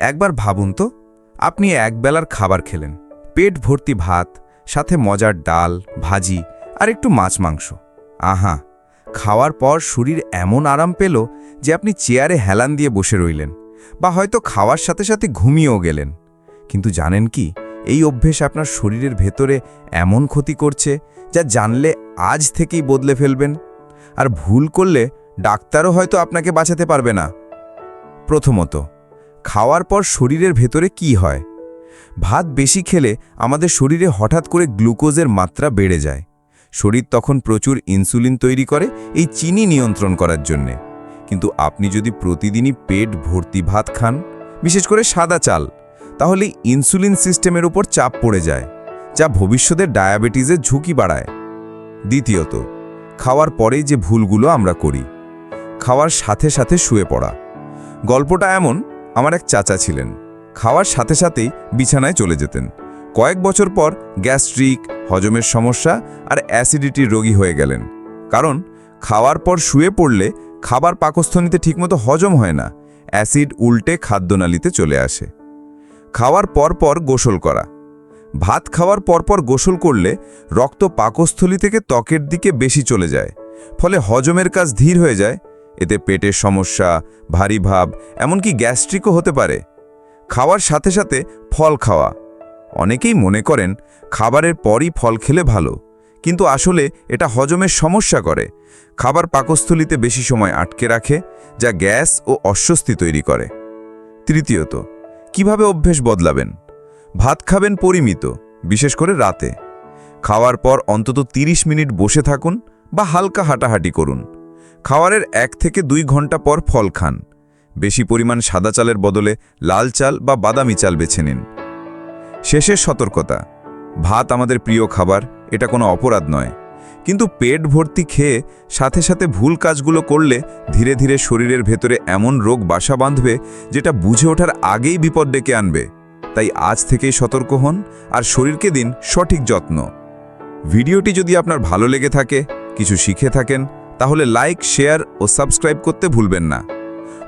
একবার ভাবুন তো, আপনি একবেলার খাবার খেলেন, পেট ভর্তি ভাত, সাথে মজার ডাল, ভাজি আর একটু মাছ মাংস। আহা, খাওয়ার পর শরীর এমন আরাম পেল যে আপনি চেয়ারে হেলান দিয়ে বসে রইলেন বা হয়তো খাওয়ার সাথে সাথে ঘুমিয়েও গেলেন। কিন্তু জানেন কি, এই অভ্যেস আপনার শরীরের ভেতরে এমন ক্ষতি করছে যা জানলে আজ থেকেই বদলে ফেলবেন আর ভুল করলে ডাক্তারও হয়তো আপনাকে বাঁচাতে পারবে না। প্রথমত খাওয়ার পর শরীরের ভেতরে কি হয়? ভাত বেশি খেলে আমাদের শরীরে হঠাৎ করে গ্লুকোজের মাত্রা বেড়ে যায়। শরীর তখন প্রচুর ইনসুলিন তৈরি করে এই চিনি নিয়ন্ত্রণ করার জন্যে। কিন্তু আপনি যদি প্রতিদিনই পেট ভর্তি ভাত খান, বিশেষ করে সাদা চাল, তাহলে ইনসুলিন সিস্টেমের উপর চাপ পড়ে যায়, যা ভবিষ্যতে ডায়াবেটিসের ঝুঁকি বাড়ায়। দ্বিতীয়ত, খাওয়ার পরেই যে ভুলগুলো আমরা করি, খাওয়ার সাথে সাথে শুয়ে পড়া। গল্পটা এমন আমার এক চাচা ছিলেন। খাওয়ার সাথে সাথেই বিছানায় চলে যেতেন। কয়েক বছর পর গ্যাস্ট্রিক, হজমের সমস্যা আর অ্যাসিডিটির রোগী হয়ে গেলেন। কারণ খাওয়ার পর শুয়ে পড়লে খাবার পাকস্থলীতে ঠিকমতো হজম হয় না। অ্যাসিড উল্টে খাদ্যনালীতে চলে আসে। খাওয়ার পর পর গোসল করা। ভাত খাওয়ার পরপর গোসল করলে রক্ত পাকস্থলী থেকে ত্বকের দিকে বেশি চলে যায়। ফলে হজমের কাজ ধীর হয়ে যায় এতে পেটের সমস্যা, ভারী ভাব, এমনকি গ্যাস্ট্রিকও হতে পারে। খাওয়ার সাথে সাথে ফল খাওয়া। অনেকেই মনে করেন, খাবারের পরই ফল খেলে ভালো। কিন্তু আসলে এটা হজমের সমস্যা করে। খাবার পাকস্থলীতে বেশি সময় আটকে রাখে, যা গ্যাস ও অস্বস্তি তৈরি করে। তৃতীয়ত, কীভাবে অভ্যেস বদলাবেন? ভাত খাবেন পরিমিত, বিশেষ করে রাতে। খাওয়ার পর অন্তত ৩০ মিনিট বসে থাকুন বা হালকা হাঁটাহাঁটি করুন। খাওয়ারের এক থেকে দুই ঘণ্টা পর ফল খান। বেশি পরিমাণ সাদা চালের বদলে লাল চাল বা বাদামি চাল বেছে নিন। শেষের সতর্কতা। ভাত আমাদের প্রিয় খাবার, এটা কোনো অপরাধ নয়। কিন্তু পেট ভর্তি খেয়ে সাথে সাথে ভুল কাজগুলো করলে ধীরে ধীরে শরীরের ভেতরে এমন রোগ বাসা বাঁধবে যেটা বুঝে ওঠার আগেই বিপদ ডেকে আনবে। তাই আজ থেকেই সতর্ক হন আর শরীরকে দিন সঠিক যত্ন। ভিডিওটি যদি আপনার ভালো লেগে থাকে, কিছু শিখে থাকেন তাহলে লাইক, শেয়ার ও সাবস্ক্রাইব করতে ভুলবেন না।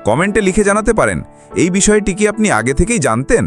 কমেন্টে লিখে জানাতে পারেন, এই বিষয়টি কি আপনি আগে থেকেই জানতেন?